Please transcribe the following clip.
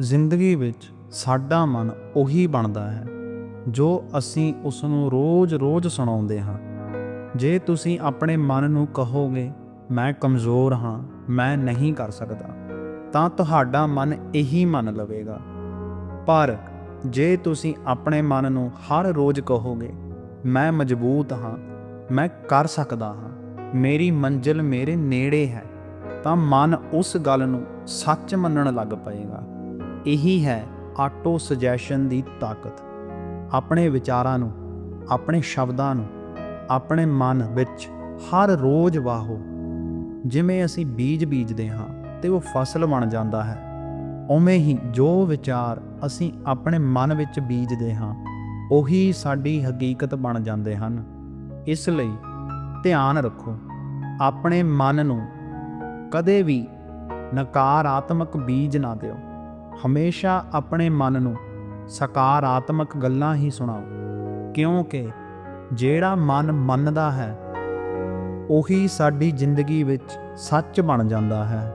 ਜ਼ਿੰਦਗੀ ਵਿੱਚ ਸਾਡਾ ਮਨ ਉਹੀ ਬਣਦਾ ਹੈ, ਜੋ ਅਸੀਂ ਉਸ ਨੂੰ ਰੋਜ਼-ਰੋਜ਼ ਸੁਣਾਉਂਦੇ ਹਾਂ। ਜੇ ਤੁਸੀਂ ਆਪਣੇ ਮਨ ਨੂੰ ਕਹੋਗੇ, ਮੈਂ ਕਮਜ਼ੋਰ ਹਾਂ, ਮੈਂ ਨਹੀਂ ਕਰ ਸਕਦਾ, ਤਾਂ ਤੁਹਾਡਾ ਮਨ ਇਹੀ ਮੰਨ ਲਵੇਗਾ। ਪਰ ਜੇ ਤੁਸੀਂ ਆਪਣੇ ਮਨ ਨੂੰ ਹਰ ਰੋਜ਼ ਕਹੋਗੇ, ਮੈਂ ਮਜ਼ਬੂਤ ਹਾਂ, ਮੈਂ ਕਰ ਸਕਦਾ ਹਾਂ, ਮੇਰੀ ਮੰਜ਼ਿਲ ਮੇਰੇ ਨੇੜੇ ਹੈ, ਤਾਂ ਮਨ ਉਸ ਗੱਲ ਨੂੰ ਸੱਚ ਮੰਨਣ ਲੱਗ ਪਏਗਾ। ਇਹੀ ਹੈ ਆਟੋ ਸੁਜੈਸ਼ਨ ਦੀ ਤਾਕਤ। ਆਪਣੇ ਵਿਚਾਰਾਂ ਨੂੰ, ਆਪਣੇ ਸ਼ਬਦਾਂ ਨੂੰ, ਆਪਣੇ ਮਨ ਵਿੱਚ ਹਰ ਰੋਜ਼ ਵਾਹੋ। ਜਿਵੇਂ ਅਸੀਂ ਬੀਜ ਬੀਜਦੇ ਹਾਂ ਤੇ ਉਹ ਫਸਲ ਬਣ ਜਾਂਦਾ ਹੈ। ਉਵੇਂ ਹੀ ਜੋ ਵਿਚਾਰ ਅਸੀਂ ਆਪਣੇ ਮਨ ਵਿੱਚ ਬੀਜਦੇ ਹਾਂ, ਉਹੀ ਸਾਡੀ ਹਕੀਕਤ ਬਣ ਜਾਂਦੇ ਹਨ। ਇਸ ਲਈ ਧਿਆਨ ਰੱਖੋ, ਆਪਣੇ ਮਨ ਨੂੰ ਕਦੇ ਵੀ ਨਕਾਰਾਤਮਕ ਬੀਜ ਨਾ ਦਿਓ। ਹਮੇਸ਼ਾ ਆਪਣੇ ਮਨ ਨੂੰ ਸਕਾਰਾਤਮਕ ਗੱਲਾਂ ਹੀ ਸੁਣਾਓ, ਕਿਉਂਕਿ ਜਿਹੜਾ ਮਨ ਮੰਨਦਾ ਹੈ, ਉਹੀ ਸਾਡੀ ਜ਼ਿੰਦਗੀ ਵਿੱਚ ਸੱਚ ਬਣ ਜਾਂਦਾ ਹੈ।